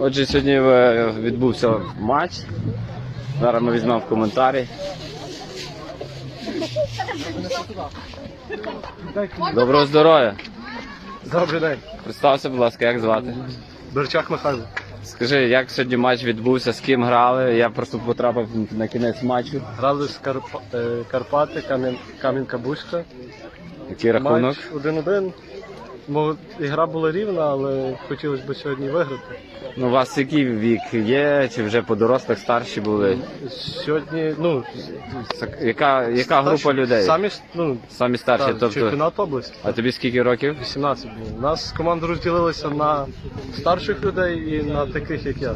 Отже, сьогодні е, відбувся матч. Зараз ми візьмемо в коментарі. Доброго здоров'я! Добрий день. Представся, будь ласка, як звати? Берчак Михайло. Скажи, як сьогодні матч відбувся, з ким грали? Я просто потрапив на кінець матчу. Грали з Карпа... е, Карпати, Кам'ян... Кам'янка Бузька. Який рахунок? Матч 1-1. Мо- Ігра була рівна, але хотілося б сьогодні виграти. Ну, у вас який вік є? Чи вже по дорослих старші були? Сьогодні, ну, Сак- Яка, яка група людей? Самі ж, ну, Самі старші, так, тобто. чемпіонат області. А тобі скільки років? 18 було. У нас команда розділилася на старших людей і на таких, як я.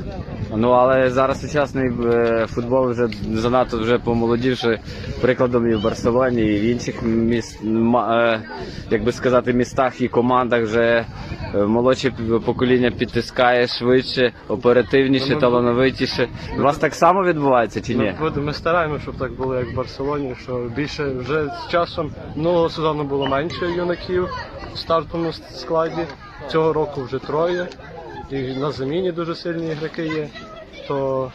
Ну але зараз сучасний е, футбол вже занадто вже помолодівши прикладом і в Барселоні, і в інших міст, ма- е, як би сказати, містах і командах вже е, молодше покоління підтискає швидше, оперативніше, Ну, талановитіше. У вас так само відбувається чи ні? Ми, стараємося, щоб так було, як в Барселоні, що більше вже з часом минулого сезону було менше юнаків в стартовому складі. Цього року вже троє. І на заміні дуже сильні ігроки є. То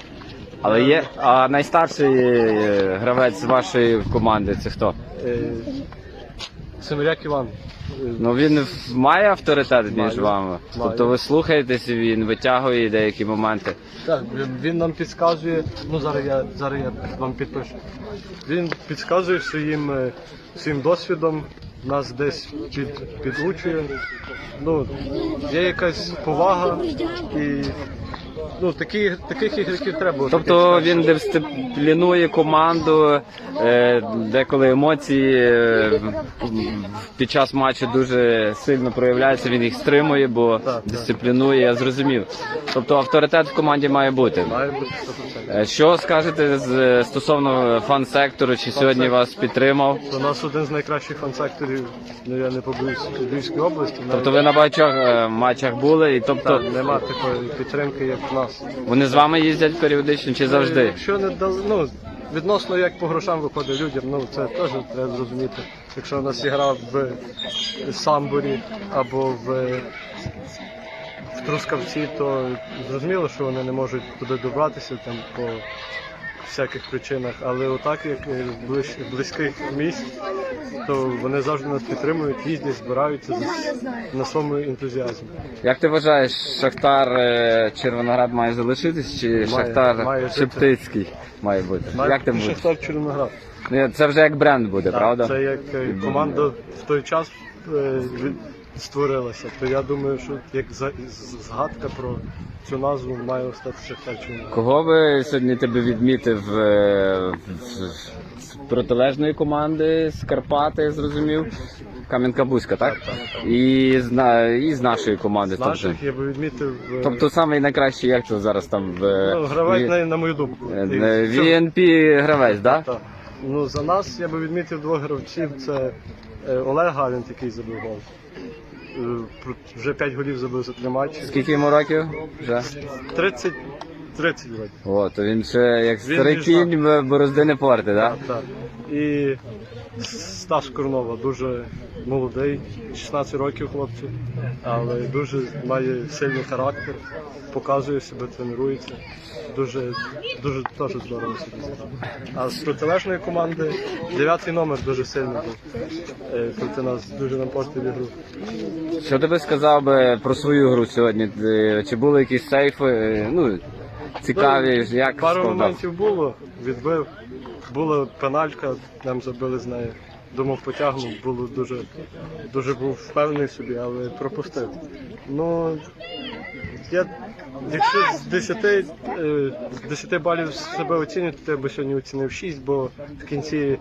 Але є. А найстарший е, гравець з вашої команди це хто? Семиряк Іван. Ну він має авторитет між вами. Має. Тобто ви слухаєтесь, і він витягує деякі моменти. Так, він, він нам підказує, ну зараз я зараз я вам підпишу. Він підказує своїм, е, своїм досвідом, нас десь під, підучує. Ну, є якась повага і ну, такі, таких ігроків треба. Тобто він дисциплінує команду, е, деколи емоції е, під час матчу дуже сильно проявляються, він їх стримує, бо дисциплінує, я зрозумів. Тобто авторитет в команді має бути. Має бути 100%. Е, Що скажете з- стосовно фан-сектору, чи сьогодні вас підтримав? У нас один з найкращих фан-секторів, ну я не побоюсь, Львівській області. Тобто ви на багатьох матчах були, і тобто Так, нема такої підтримки, як в нас. вони з вами їздять періодично чи завжди? Якщо не дали, ну відносно як по грошам виходить людям, ну це теж треба зрозуміти. Якщо у нас ігра в самбурі або в, в Трускавці, то зрозуміло, що вони не можуть туди добратися там по всяких причинах. Але отак, як е, ближ, близьких місць, то вони завжди нас підтримують, їздять, збираються на своєму ентузіазмі. Як ти вважаєш, Шахтар е, Червоноград має залишитись, чи Шахтар має. Шептицький має бути? Як ти думаєш? Шахтар Червоноград. Це вже як бренд буде, Так, правда? Це як е, команда в той час створилася. То я думаю, що як згадка про цю назву має стати Шахтар Кого би сьогодні тебе відмітив е, з протилежної команди з Карпати, зрозумів? Кам'янка Бузька, так? Так, так, І, з, на- і з нашої команди. З тобто. наших я би відмітив е, Тобто самий найкращий, як це зараз там в ну, гравець, Ві- на, на мою думку. е, е. VNP гравець, так? Так. Ну, за нас я би відмітив двох гравців. Це е, Олег Галін, який забив гол. Е, Вже 5 голів забив за три матчі. Скільки йому років? Вже? 30, 30 років. О, то він ще як старий кінь борозди не порти, так? Так. І Стас Корнова дуже молодий, 16 років хлопцю, але дуже має сильний характер, показує себе, тренується. Дуже, дуже теж здорово зіграв. А з протилежної команди дев'ятий номер дуже сильний був. Е, Проти нас дуже нам портив ігру. Що ти би сказав би про свою гру сьогодні? Чи були якісь сейфи? е, Ну, цікаві, як Пару складав? моментів було, відбив. Була пеналька, нам забили з неї. Думав, потягнув, було дуже, дуже був впевнений собі, але пропустив. Ну, я, якщо з 10, е, з 10 балів себе оцінюю, то я би сьогодні оцінив 6, бо в кінці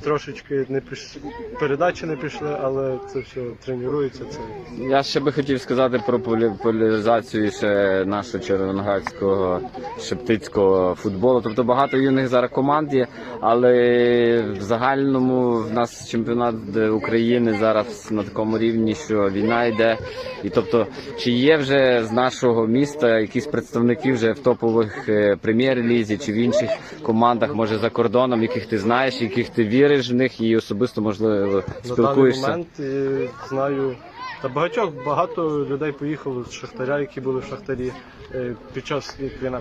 трошечки не піш... передачі не пішли, але це все тренується. Це Я ще би хотів сказати про поляризацію ще нашого червоноградського шептицького футболу. Тобто багато юних зараз команд є, але в загальному в нас чемпіонат України зараз на такому рівні, що війна йде. І тобто, чи є вже з нашого міста якісь представники вже в топових е, прем'єр-лізі чи в інших командах, може за кордоном, яких ти знаєш, яких ти віриш в них і особисто можливо на даний спілкуєшся? момент е, знаю Та багатьох багато людей поїхало з Шахтаря, які були в Шахтарі. Е, Під час як війна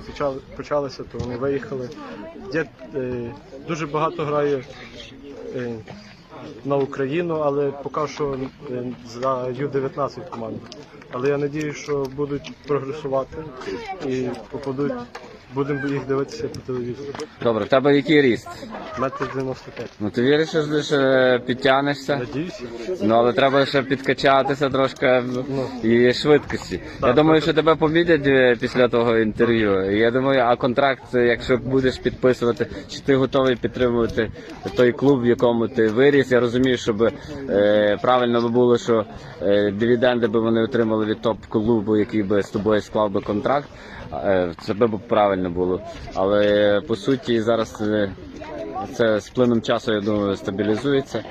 почалася, то вони виїхали. Є, дуже багато грає на Україну, але поки що е, за Ю-19 команду. Але я надію, що будуть прогресувати і попадуть. Будемо їх дивитися по телевізору. Добре, в тебе який ріст? Метр 95. Ну ти віриш, що ти ще підтягнешся? Надіюся. Ну але треба ще підкачатися трошки Ну. і швидкості. Я думаю, що тебе помітять е, після того інтерв'ю. Я думаю, а контракт, е, якщо будеш підписувати, чи ти готовий підтримувати той клуб, в якому ти виріс. Я розумію, щоб е, правильно би було, що е, дивіденди би вони отримали від топ-клубу, який би з тобою склав би контракт. Е, це би правильно було. Але по суті зараз. е, це з плином часу, я думаю, стабілізується.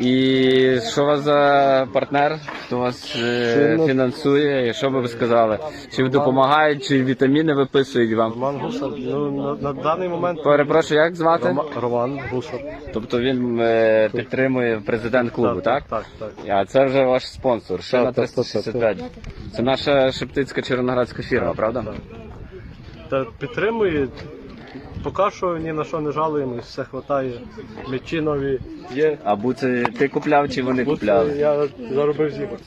І що у вас за партнер? Хто вас е, фінансує? І що би ви сказали? Чи допомагають, чи вітаміни виписують вам? Роман Гусар. Ну на, на даний момент Перепрошую, як звати? Рома, Роман Гусар. Тобто він е, підтримує президент клубу, так? Так, так. А це вже ваш спонсор. Ще Так, на так, так, 365. Це наша шептицька червоноградська фірма, правда? Та підтримує. Поки що ні на що не жалуємось, все вистачає. Мечі нові є. А буци ти купляв чи вони Бути купляли? я заробив з ігор.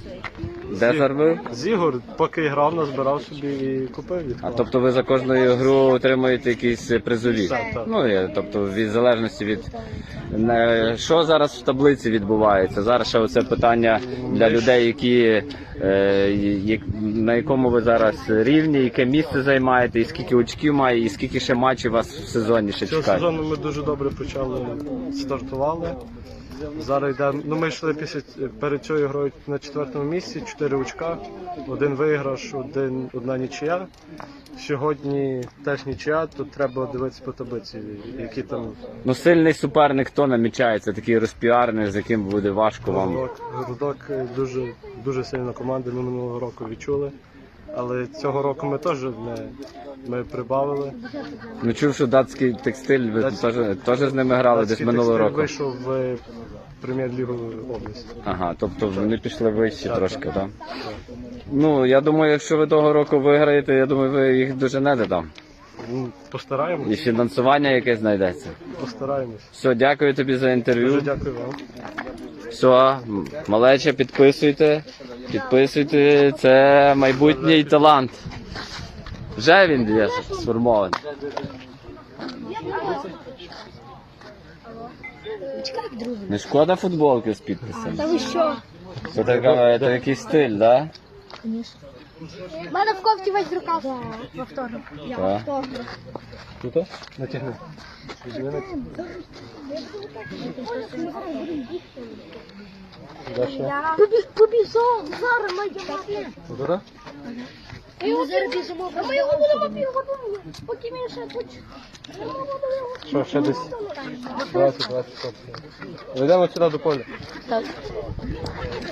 Де заробив? З ігор, поки грав, назбирав собі і купив їх. А тобто ви за кожною гру отримуєте якісь призові? Так, так. Ну є, тобто від залежності від Не- що зараз в таблиці відбувається. Зараз ще оце питання для людей, які е, як- на якому ви зараз рівні, яке місце займаєте, і скільки очків має, і скільки ще матчів вас в сезоні ще Цього чекає. сезону ми дуже добре почали стартували. Зараз йдемо. Ну ми йшли після перед цією грою на четвертому місці, чотири очка, один виграш, один одна нічия. Сьогодні теж нічия, тут треба дивитися по таблиці, які там Ну сильний суперник хто намічається, такий розпіарний, з яким буде важко вам. Грудок е, дуже дуже сильна команда. Ми минулого року відчули. Але цього року ми теж не ми прибавили. Ну чув, що датський текстиль, ви Датський- теж, теж з ними грали десь Датський минулого «Текстиль» року. вийшов в прем'єр-лігу області. Ага, тобто вони пішли вище Так, трошки, так. так? Ну, я думаю, якщо ви того року виграєте, я думаю, ви їх доженете там. Ну, І Постараємось, фінансування якесь знайдеться. постараємось. Все, дякую тобі за Дуже інтерв'ю. дякую вам. Все, малече, підписуйте. Підписуйте, це майбутній талант. Вже він є сформований. Не шкода футболки з підписом. Та ви що? Це така, це якийсь стиль, так? Да? Звісно. У мене в кофті весь рукав. Повторно. Я Так. повторно. Тут? Натягни. Побіжав, зараз? Ми зараз біжимо. Ми його будемо підготовити. Поки він ще хоч. Що, ще десь 20-20 сотень. Йдемо сюди до поля. Так.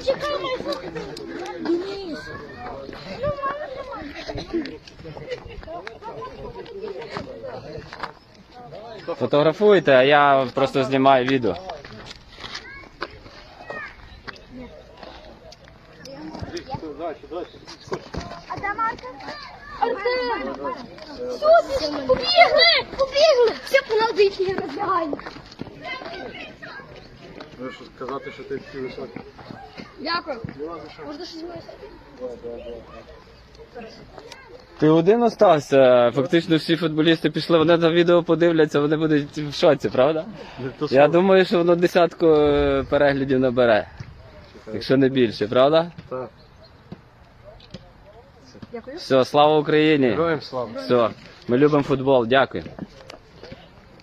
Чекай, май Фотографуйте, а я просто знімаю відео. Артем! Супер! Побігли! Побігли! Все, погнали їхні роздягання. Можеш сказати, що ти такий високий. Дякую. Можна щось вирішити? Ти один остався. Фактично всі футболісти пішли, вони на відео подивляться, вони будуть в шоці, правда? Я думаю, що воно десятку е, переглядів набере, якщо не більше, правда? Так. Дякую. Все, слава Україні! Героям слава. Все, ми любимо футбол, дякую.